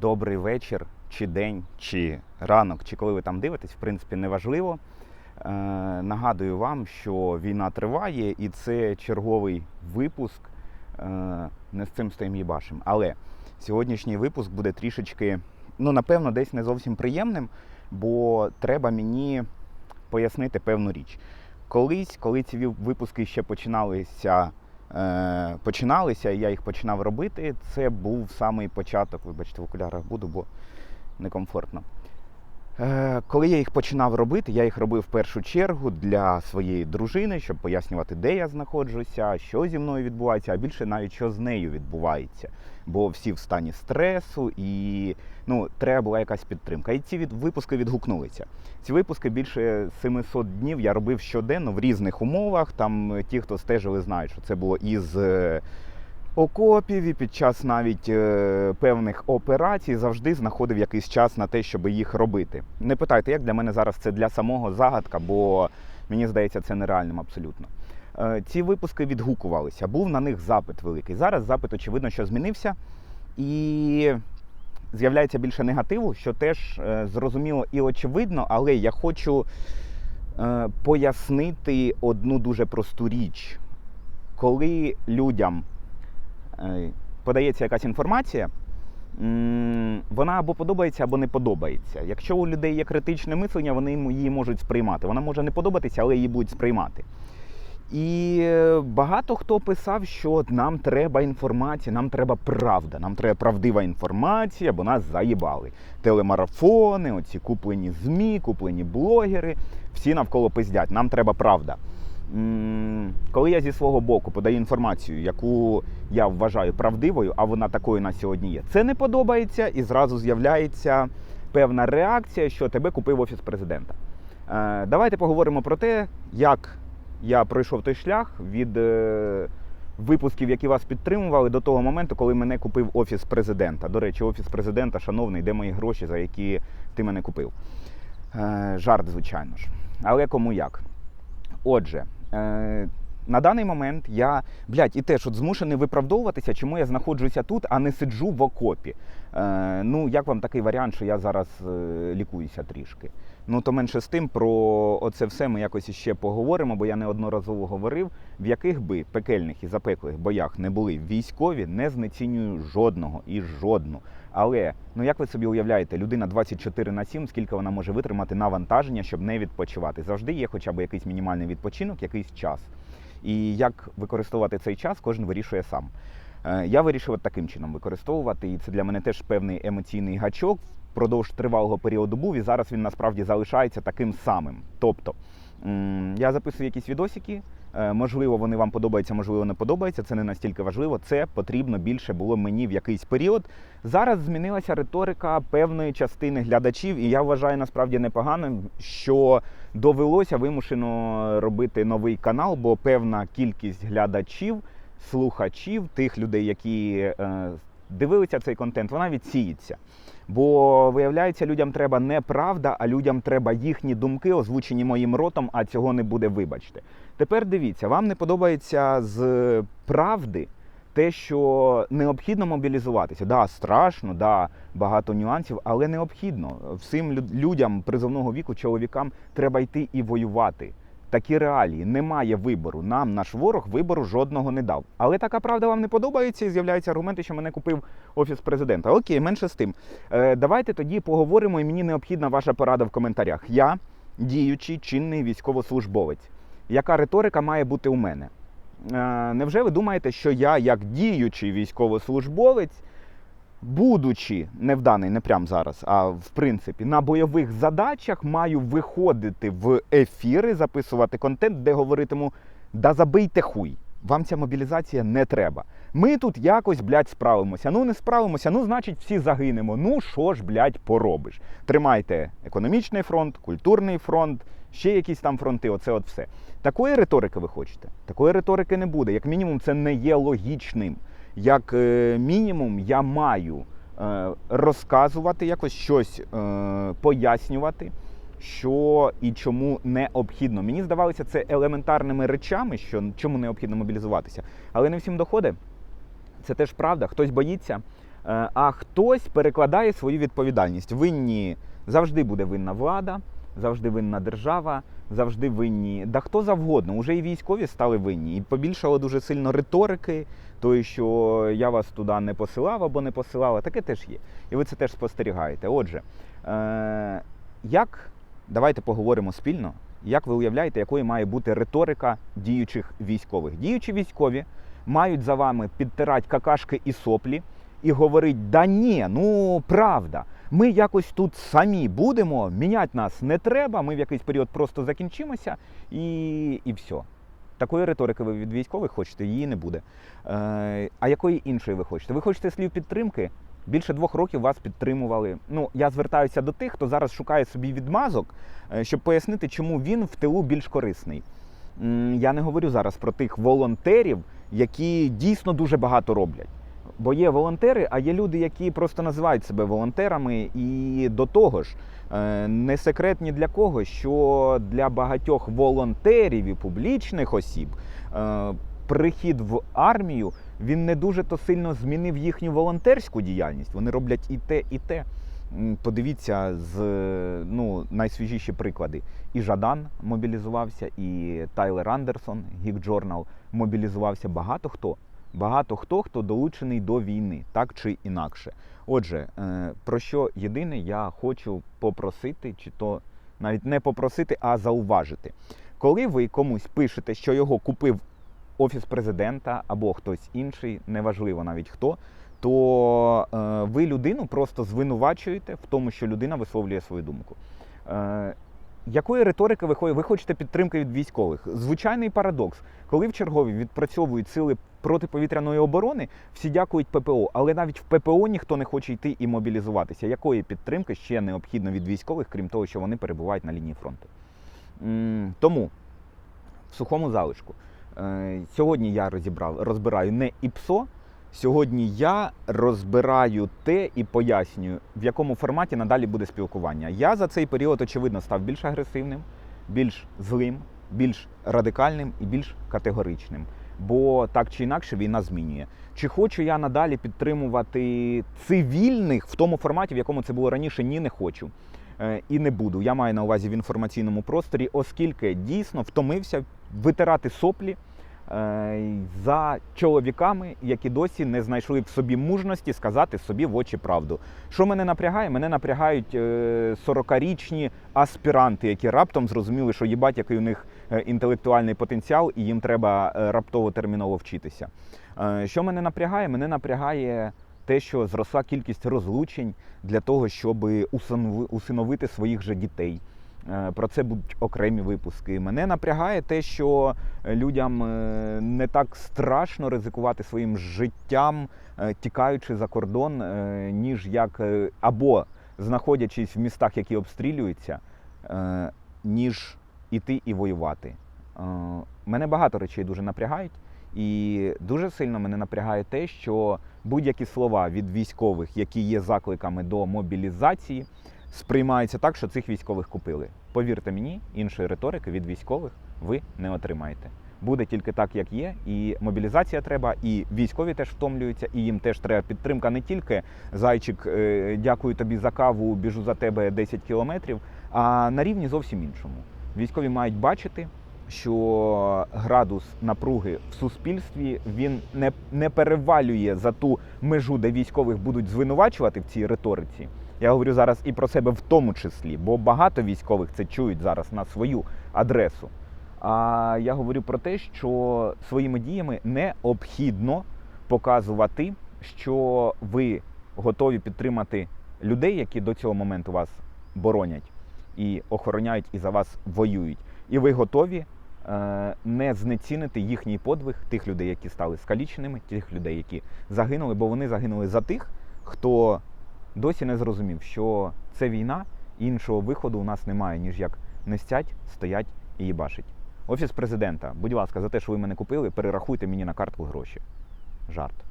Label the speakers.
Speaker 1: добрий вечір, чи день, чи ранок, чи коли ви там дивитесь, в принципі, неважливо. Е, нагадую вам, що війна триває, і це черговий випуск е, не з цим стоїм їбашем. Але сьогоднішній випуск буде трішечки, ну, напевно, десь не зовсім приємним, бо треба мені пояснити певну річ. Колись, коли ці випуски ще починалися, починалися, і я їх починав робити, це був самий початок. Вибачте, в окулярах буду, бо некомфортно. Е, коли я їх починав робити, я їх робив в першу чергу для своєї дружини, щоб пояснювати, де я знаходжуся, що зі мною відбувається, а більше навіть що з нею відбувається. Бо всі в стані стресу і ну, треба була якась підтримка. І ці від, випуски відгукнулися. Ці випуски більше 700 днів я робив щоденно в різних умовах. Там е, ті, хто стежили, знають, що це було із е, окопів, і під час навіть е, певних операцій завжди знаходив якийсь час на те, щоб їх робити. Не питайте, як для мене зараз це для самого загадка, бо мені здається, це нереальним абсолютно. Е, ці випуски відгукувалися, був на них запит великий. Зараз запит, очевидно, що змінився. І з'являється більше негативу, що теж е, зрозуміло і очевидно, але я хочу е, пояснити одну дуже просту річ. Коли людям подається якась інформація, вона або подобається, або не подобається. Якщо у людей є критичне мислення, вони її можуть сприймати. Вона може не подобатися, але її будуть сприймати. І е, багато хто писав, що нам треба інформація, нам треба правда, нам треба правдива інформація, бо нас заїбали. Телемарафони, оці куплені ЗМІ, куплені блогери, всі навколо пиздять. Нам треба правда. Коли я зі свого боку подаю інформацію, яку я вважаю правдивою, а вона такою на сьогодні є, це не подобається, і зразу з'являється певна реакція, що тебе купив офіс президента. Е, Давайте поговоримо про те, як я пройшов той шлях від е, випусків, які вас підтримували, до того моменту, коли мене купив офіс президента. До речі, офіс президента, шановний, де мої гроші, за які ти мене купив. Е, жарт, звичайно ж. Але кому як. Отже, на даний момент я, блядь, і теж от змушений виправдовуватися, чому я знаходжуся тут, а не сиджу в окопі. Е, ну, як вам такий варіант, що я зараз е, лікуюся трішки? Ну, то менше з тим, про оце все ми якось іще поговоримо, бо я неодноразово говорив, в яких би пекельних і запеклих боях не були військові, не знецінюю жодного і жодну. Але ну як ви собі уявляєте, людина 24 на 7, скільки вона може витримати навантаження, щоб не відпочивати? Завжди є хоча б якийсь мінімальний відпочинок, якийсь час. І як використовувати цей час, кожен вирішує сам. Е, Я вирішив таким чином використовувати, і це для мене теж певний емоційний гачок. Впродовж тривалого періоду був, і зараз він насправді залишається таким самим. Тобто я записую якісь відосики. е, Можливо, вони вам подобаються, можливо, не подобаються. Це не настільки важливо. Це потрібно більше було мені в якийсь період. Зараз змінилася риторика певної частини глядачів, і я вважаю насправді непоганим, що довелося вимушено робити новий канал, бо певна кількість глядачів, слухачів, тих людей, які е, дивилися цей контент, вона відсіється. Бо виявляється, людям треба не правда, а людям треба їхні думки, озвучені моїм ротом, а цього не буде, вибачте. Тепер дивіться, вам не подобається з правди те, що необхідно мобілізуватися. Да, страшно, да, багато нюансів, але необхідно. Всім людям призовного віку, чоловікам, треба йти і воювати. Такі реалії, немає вибору. Нам наш ворог вибору жодного не дав. Але така правда вам не подобається, і з'являються аргументи, що мене купив офіс президента. Окей, менше з тим. Е, давайте тоді поговоримо, і мені необхідна ваша порада в коментарях. Я діючий чинний військовослужбовець. Яка риторика має бути у мене? Е, невже ви думаєте, що я, як діючий військовослужбовець, будучи не в даний, не прямо зараз, а в принципі, на бойових задачах маю виходити в ефіри, записувати контент, де говоритиму да забийте хуй. Вам ця мобілізація не треба. Ми тут якось, блядь, справимося. Ну не справимося, ну значить всі загинемо. Ну що ж, блядь, поробиш? Тримайте економічний фронт, культурний фронт, ще якісь там фронти. Оце от все. Такої риторики ви хочете? Такої риторики не буде. Як мінімум, це не є логічним. Як е, мінімум, я маю е, розказувати якось щось е, пояснювати, що і чому необхідно. Мені здавалося це елементарними речами, що чому необхідно мобілізуватися, але не всім доходить. Це теж правда. Хтось боїться, А хтось перекладає свою відповідальність. Винні завжди буде винна влада, завжди винна держава, завжди винні. Да хто завгодно. Уже і військові стали винні. І побільшало дуже сильно риторики, тої, що я вас туди не посилав або не посилала. Таке теж є. І ви це теж спостерігаєте. Отже, е- як давайте поговоримо спільно. Як ви уявляєте, якою має бути риторика діючих військових? Діючі військові мають за вами підтирати какашки і соплі і говорить: да ні, ну правда, ми якось тут самі будемо, міняти нас не треба, ми в якийсь період просто закінчимося і, і все. Такої риторики ви від військових хочете, її не буде. Е, а якої іншої ви хочете? Ви хочете слів підтримки? Більше двох років вас підтримували. Ну, я звертаюся до тих, хто зараз шукає собі відмазок, е, щоб пояснити, чому він в тилу більш корисний. Я не говорю зараз про тих волонтерів, які дійсно дуже багато роблять. Бо є волонтери, а є люди, які просто називають себе волонтерами. І до того ж, е, не секрет ні для кого, що для багатьох волонтерів і публічних осіб е, прихід в армію він не дуже то сильно змінив їхню волонтерську діяльність. Вони роблять і те, і те. Подивіться з ну, найсвіжіші приклади. І Жадан мобілізувався, і Тайлер Андерсон, Гік Джорнал мобілізувався. Багато хто. Багато хто, хто долучений до війни, так чи інакше. Отже, е, про що єдине я хочу попросити, чи то навіть не попросити, а зауважити. Коли ви комусь пишете, що його купив офіс президента або хтось інший, неважливо навіть хто, то е, ви людину просто звинувачуєте в тому, що людина висловлює свою думку. Якої риторики ви? Ви хочете підтримки від військових? Звичайний парадокс. Коли в чергові відпрацьовують сили протиповітряної оборони, всі дякують ППО, але навіть в ППО ніхто не хоче йти і мобілізуватися. Якої підтримки ще необхідно від військових, крім того, що вони перебувають на лінії фронту? Тому в сухому залишку. Е, Сьогодні я розібрав, розбираю не ІПСО. Сьогодні я розбираю те і пояснюю, в якому форматі надалі буде спілкування. Я за цей період, очевидно, став більш агресивним, більш злим, більш радикальним і більш категоричним. Бо так чи інакше війна змінює. Чи хочу я надалі підтримувати цивільних в тому форматі, в якому це було раніше? Ні, не хочу. Е, І не буду. Я маю на увазі в інформаційному просторі, оскільки дійсно втомився витирати соплі за чоловіками, які досі не знайшли в собі мужності сказати собі в очі правду. Що мене напрягає? Мене напрягають е, 40-річні аспіранти, які раптом зрозуміли, що їбать, який у них е, інтелектуальний потенціал, і їм треба е, раптово терміново вчитися. Е, Що мене напрягає? Мене напрягає те, що зросла кількість розлучень для того, щоб усинови- усиновити своїх же дітей. Е, Про це будуть окремі випуски. Мене напрягає те, що людям е, не так страшно ризикувати своїм життям, е, тікаючи за кордон, е, ніж як е, або знаходячись в містах, які обстрілюються, е, ніж іти і воювати. Е, Мене багато речей дуже напрягають, і дуже сильно мене напрягає те, що будь-які слова від військових, які є закликами до мобілізації, сприймаються так, що цих військових купили. Повірте мені, іншої риторики від військових ви не отримаєте. Буде тільки так, як є, і мобілізація треба, і військові теж втомлюються, і їм теж треба підтримка не тільки зайчик, е, дякую тобі за каву, біжу за тебе 10 кілометрів, а на рівні зовсім іншому. Військові мають бачити, що градус напруги в суспільстві він не, не перевалює за ту межу, де військових будуть звинувачувати в цій риториці. Я говорю зараз і про себе в тому числі, бо багато військових це чують зараз на свою адресу. А я говорю про те, що своїми діями необхідно показувати, що ви готові підтримати людей, які до цього моменту вас боронять і охороняють і за вас воюють. І ви готові е, не знецінити їхній подвиг тих людей, які стали скаліченими, тих людей, які загинули, бо вони загинули за тих, хто досі не зрозумів, що це війна, і іншого виходу у нас немає, ніж як нестять, стоять і їбашить. Офіс президента, будь ласка, за те, що ви мене купили, перерахуйте мені на картку гроші. Жарт.